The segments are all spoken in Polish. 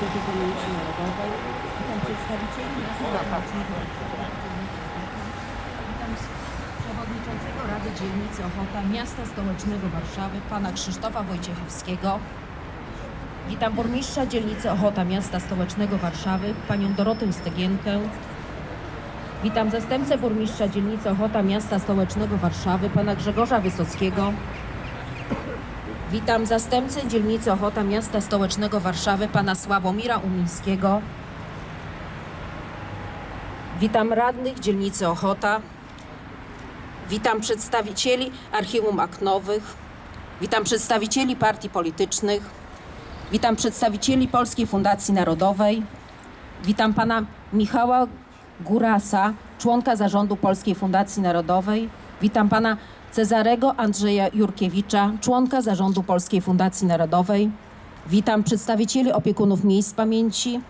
Instytutu Pamięci Narodowej, witam przedstawicieli Witam przewodniczącego Rady Dzielnicy Ochota Miasta Stołecznego Warszawy, pana Krzysztofa Wojciechowskiego. Witam burmistrza dzielnicy Ochota Miasta Stołecznego Warszawy, panią Dorotę Stegienkę. Witam zastępcę burmistrza dzielnicy Ochota Miasta Stołecznego Warszawy, pana Grzegorza Wysockiego. Witam zastępcę dzielnicy Ochota Miasta Stołecznego Warszawy, pana Sławomira Umińskiego. Witam radnych dzielnicy Ochota. Witam przedstawicieli Archiwum Akt Nowych. Witam przedstawicieli partii politycznych. Witam przedstawicieli Polskiej Fundacji Narodowej. Witam pana Michała Gurasa, członka zarządu Polskiej Fundacji Narodowej. Witam pana Cezarego Andrzeja Jurkiewicza, członka zarządu Polskiej Fundacji Narodowej. Witam przedstawicieli opiekunów miejsc pamięci.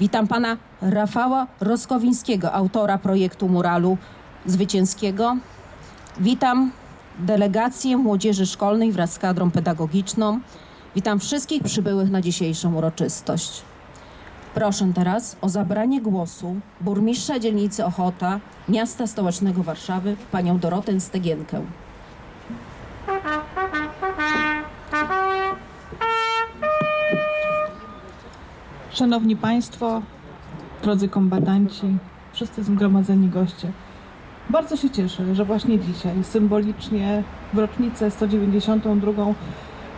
Witam pana Rafała Roskowińskiego, autora projektu muralu zwycięskiego. Witam delegację młodzieży szkolnej wraz z kadrą pedagogiczną. Witam wszystkich przybyłych na dzisiejszą uroczystość. Proszę teraz o zabranie głosu burmistrza dzielnicy Ochota, miasta stołecznego Warszawy, panią Dorotę Stegienkę. Szanowni Państwo, drodzy kombatanci, wszyscy zgromadzeni goście. Bardzo się cieszę, że właśnie dzisiaj, symbolicznie w rocznicę 192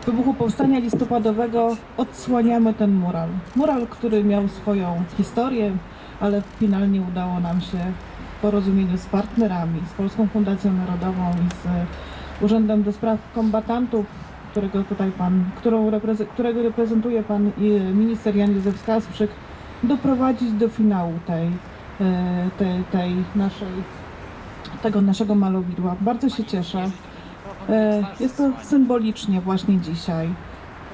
wybuchu Powstania Listopadowego odsłaniamy ten mural. Mural, który miał swoją historię, ale finalnie udało nam się w porozumieniu z partnerami, z Polską Fundacją Narodową i z Urzędem do Spraw Kombatantów, którego tutaj pan, którą repreze- którego reprezentuje pan y, minister Jan Józef Kasprzyk, doprowadzić do finału tej, e, tej, tej naszej, tego naszego malowidła. Bardzo się cieszę. E, Jest to symbolicznie właśnie dzisiaj.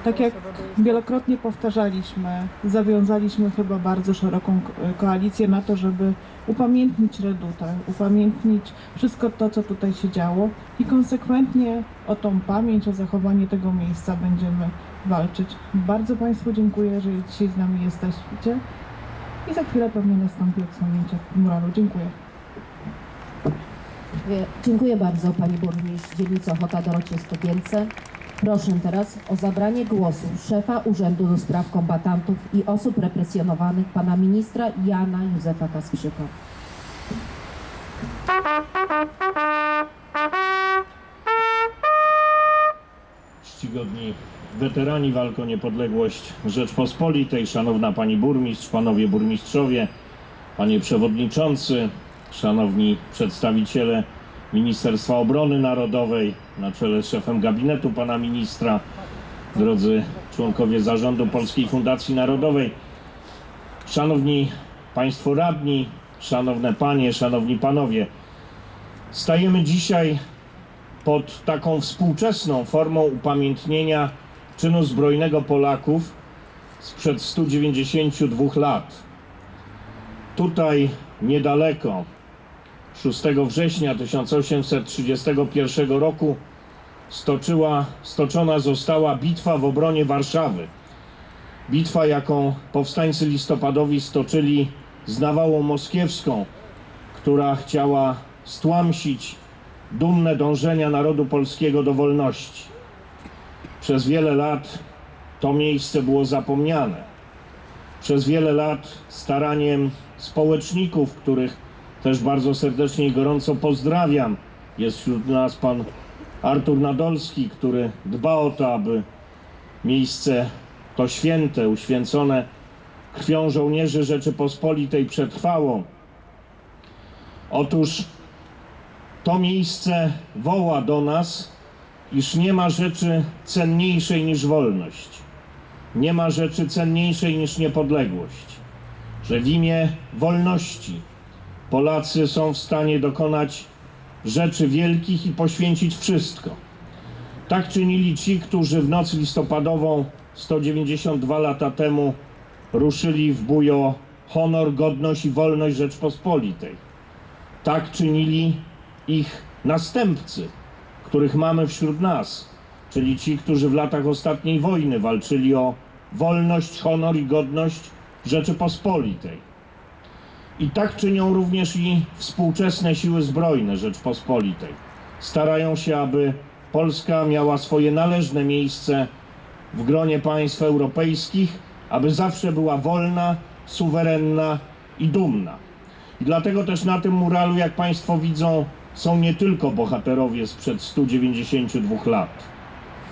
Tak jak wielokrotnie powtarzaliśmy, zawiązaliśmy chyba bardzo szeroką ko- koalicję na to, żeby upamiętnić redutę, upamiętnić wszystko to, co tutaj się działo i konsekwentnie o tą pamięć, o zachowanie tego miejsca będziemy walczyć. Bardzo Państwu dziękuję, że dzisiaj z nami jesteście i za chwilę pewnie nastąpi odsłonięcie muralu. Dziękuję. Dziękuję- Dziękuję bardzo pani burmistrz dzielnicy Ochota Dorocie Stopience. Proszę teraz o zabranie głosu szefa Urzędu do Spraw Kombatantów i Osób Represjonowanych, pana ministra Jana Józefa Kasprzyka. czcigodni weterani walk o niepodległość Rzeczpospolitej, szanowna pani burmistrz, panowie burmistrzowie, panie przewodniczący, szanowni przedstawiciele Ministerstwa Obrony Narodowej na czele z szefem gabinetu pana ministra, drodzy członkowie zarządu Polskiej Fundacji Narodowej, szanowni państwo radni, szanowne panie, szanowni panowie. Stajemy dzisiaj pod taką współczesną formą upamiętnienia czynu zbrojnego Polaków sprzed 192 lat. Tutaj niedaleko 6 września 1831 roku stoczyła, stoczona została bitwa w obronie Warszawy. Bitwa, jaką powstańcy listopadowi stoczyli z nawałą moskiewską, która chciała stłamsić dumne dążenia narodu polskiego do wolności. Przez wiele lat to miejsce było zapomniane. Przez wiele lat staraniem społeczników, których też bardzo serdecznie i gorąco pozdrawiam, jest wśród nas pan Artur Nadolski, który dba o to, aby miejsce to święte, uświęcone krwią żołnierzy Rzeczypospolitej przetrwało. Otóż to miejsce woła do nas, iż nie ma rzeczy cenniejszej niż wolność. Nie ma rzeczy cenniejszej niż niepodległość. Że w imię wolności Polacy są w stanie dokonać rzeczy wielkich i poświęcić wszystko. Tak czynili ci, którzy w noc listopadową 192 lata temu ruszyli w bój o honor, godność i wolność Rzeczpospolitej. Tak czynili ich następcy, których mamy wśród nas, czyli ci, którzy w latach ostatniej wojny walczyli o wolność, honor i godność Rzeczypospolitej. I tak czynią również i współczesne siły zbrojne Rzeczpospolitej. Starają się, aby Polska miała swoje należne miejsce w gronie państw europejskich, aby zawsze była wolna, suwerenna i dumna. I dlatego też na tym muralu, jak Państwo widzą, są nie tylko bohaterowie sprzed 192 lat.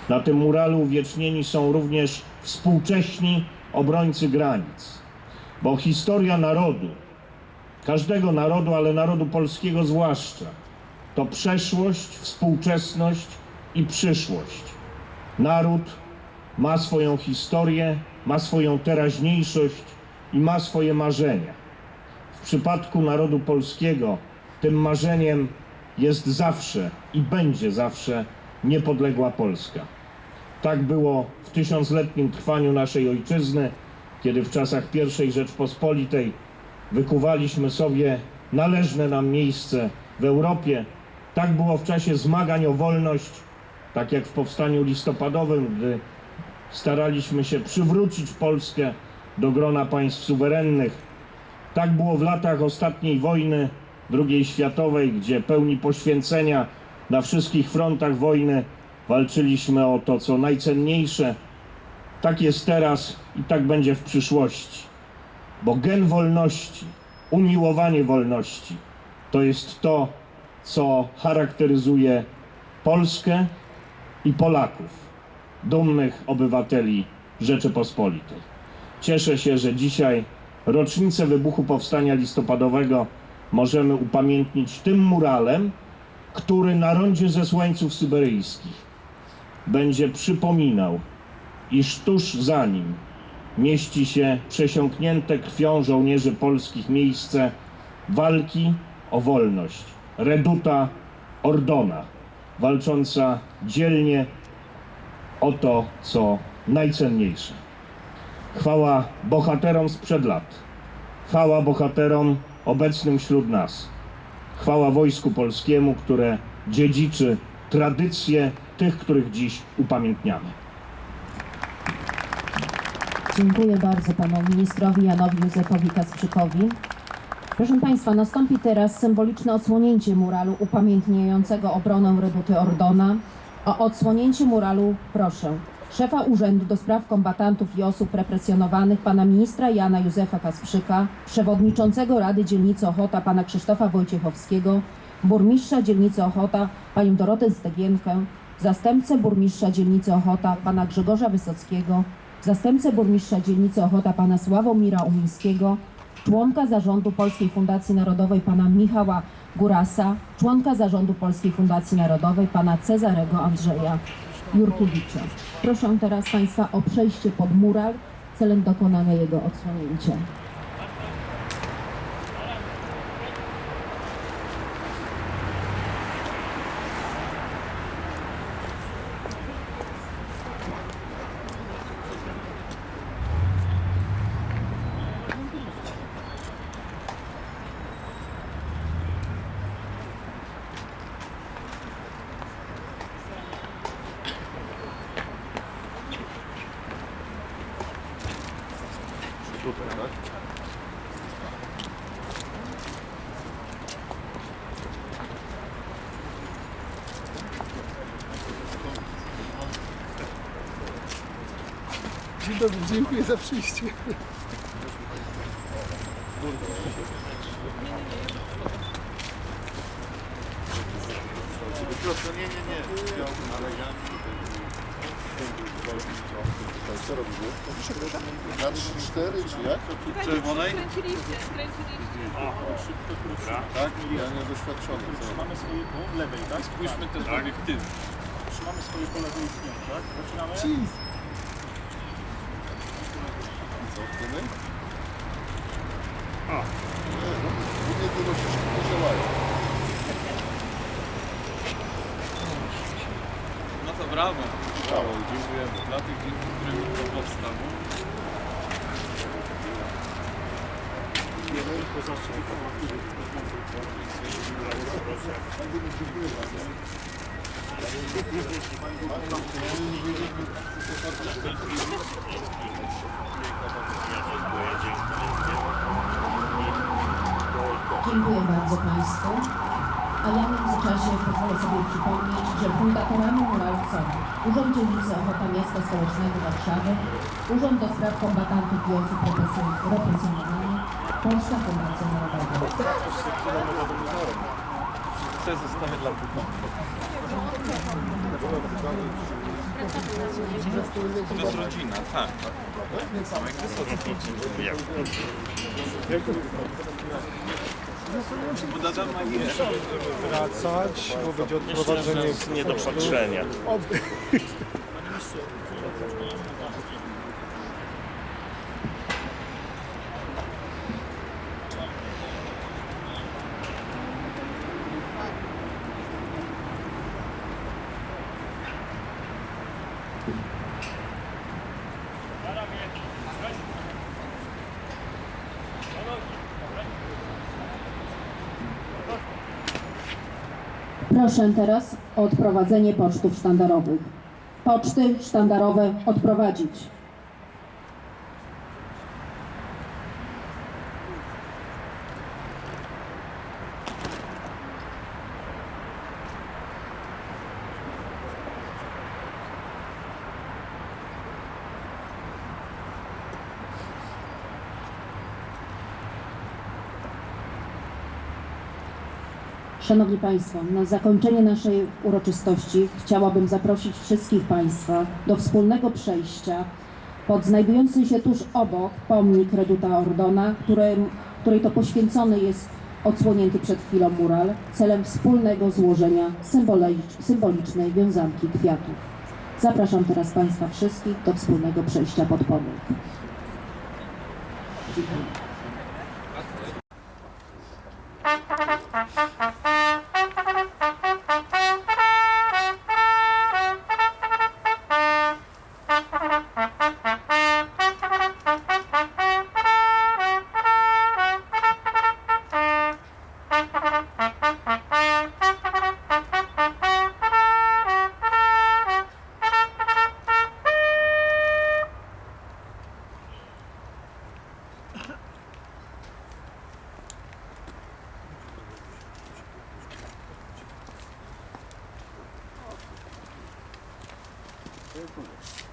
Na tym muralu uwiecznieni są również współcześni obrońcy granic, bo historia narodu, każdego narodu, ale narodu polskiego zwłaszcza, to przeszłość, współczesność i przyszłość. Naród ma swoją historię, ma swoją teraźniejszość i ma swoje marzenia. W przypadku narodu polskiego tym marzeniem jest zawsze i będzie zawsze niepodległa Polska. Tak było w tysiącletnim trwaniu naszej ojczyzny, kiedy w czasach I Rzeczpospolitej wykuwaliśmy sobie należne nam miejsce w Europie. Tak było w czasie zmagań o wolność, tak jak w powstaniu listopadowym, gdy staraliśmy się przywrócić Polskę do grona państw suwerennych. Tak było w latach ostatniej wojny II światowej, gdzie pełni poświęcenia na wszystkich frontach wojny walczyliśmy o to, co najcenniejsze. Tak jest teraz i tak będzie w przyszłości. Bo gen wolności, umiłowanie wolności to jest to, co charakteryzuje Polskę i Polaków, dumnych obywateli Rzeczypospolitej. Cieszę się, że dzisiaj rocznicę wybuchu Powstania Listopadowego możemy upamiętnić tym muralem, który na rondzie zesłańców syberyjskich będzie przypominał, iż tuż za nim mieści się przesiąknięte krwią żołnierzy polskich miejsce walki o wolność. Reduta Ordona, walcząca dzielnie o to, co najcenniejsze. Chwała bohaterom sprzed lat. Chwała bohaterom obecnym wśród nas. Chwała Wojsku Polskiemu, które dziedziczy tradycje tych, których dziś upamiętniamy. Dziękuję bardzo panu ministrowi Janowi Józefowi Kasprzykowi. Proszę Państwa, nastąpi teraz symboliczne odsłonięcie muralu upamiętniającego obronę Reduty Ordona. O odsłonięcie muralu proszę szefa Urzędu do Spraw Kombatantów i Osób Represjonowanych pana ministra Jana Józefa Kasprzyka, przewodniczącego Rady Dzielnicy Ochota pana Krzysztofa Wojciechowskiego, burmistrza dzielnicy Ochota panią Dorotę Stegienkę, zastępcę burmistrza dzielnicy Ochota pana Grzegorza Wysockiego, zastępcę burmistrza dzielnicy Ochota pana Sławomira Umińskiego, członka zarządu Polskiej Fundacji Narodowej pana Michała Gurasa, członka zarządu Polskiej Fundacji Narodowej pana Cezarego Andrzeja Jurkiewicza. Proszę teraz Państwa o przejście pod mural celem dokonania jego odsłonięcia. Dzień dobry, dziękuję za przyjście. Proszę, nie, nie, nie. Co robimy? Na 3-4 czy jak? Czerwonej? Skręciliście, skręciliście. Tak? Ja niedoświadczony. Co? Mamy swoje po lewej, tak? Spójrzmy też tak. obiektyw. Trzymamy swoje po lewej tak? Zaczynamy. Cheese. Wtedy? A. Nie, no, głównie te roślinki nie działają. No to brawo. Brawo. Dziękujemy. Dla tych, dzięki którym to powstało. Jeden. Dziękuję bardzo Państwu. A ja w międzyczasie pozwolę sobie przypomnieć, że fundatorami murału są Urząd Dzielnicy Ochota Miasta Stołecznego Warszawy, Urząd do Spraw Kombatantów i Osób Represjon- Represjonowanych, Polska Fundacja Narodowa. To jest zostawię dla Buka. To jest rodzina, tak. wracać, bo będzie odprowadzenie Nie do patrzenia. Proszę teraz o odprowadzenie pocztów sztandarowych. Poczty sztandarowe odprowadzić. Szanowni Państwo, na zakończenie naszej uroczystości chciałabym zaprosić wszystkich Państwa do wspólnego przejścia pod znajdujący się tuż obok pomnik Reduta Ordona, której to poświęcony jest odsłonięty przed chwilą mural celem wspólnego złożenia symboli- symbolicznej wiązanki kwiatów. Zapraszam teraz Państwa wszystkich do wspólnego przejścia pod pomnik. Dziękuję. Gracias.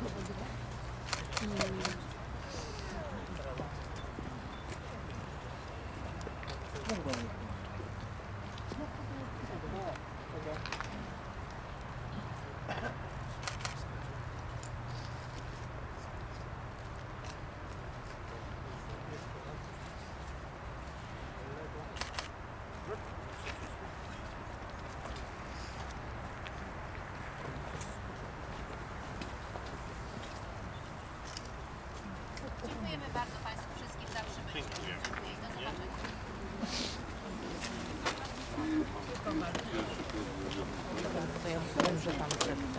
음. Dziękujemy bardzo Państwu wszystkim za przybycie. Dziękuję. Do zobaczenia.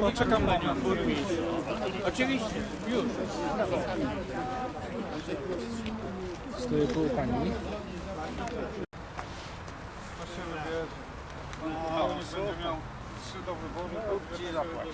Poczekam na nią, burmistrz. Oczywiście, już. Stoję koło pani. Puchał nie będzie miał trzy do wyboru, to gdzie zapłaci.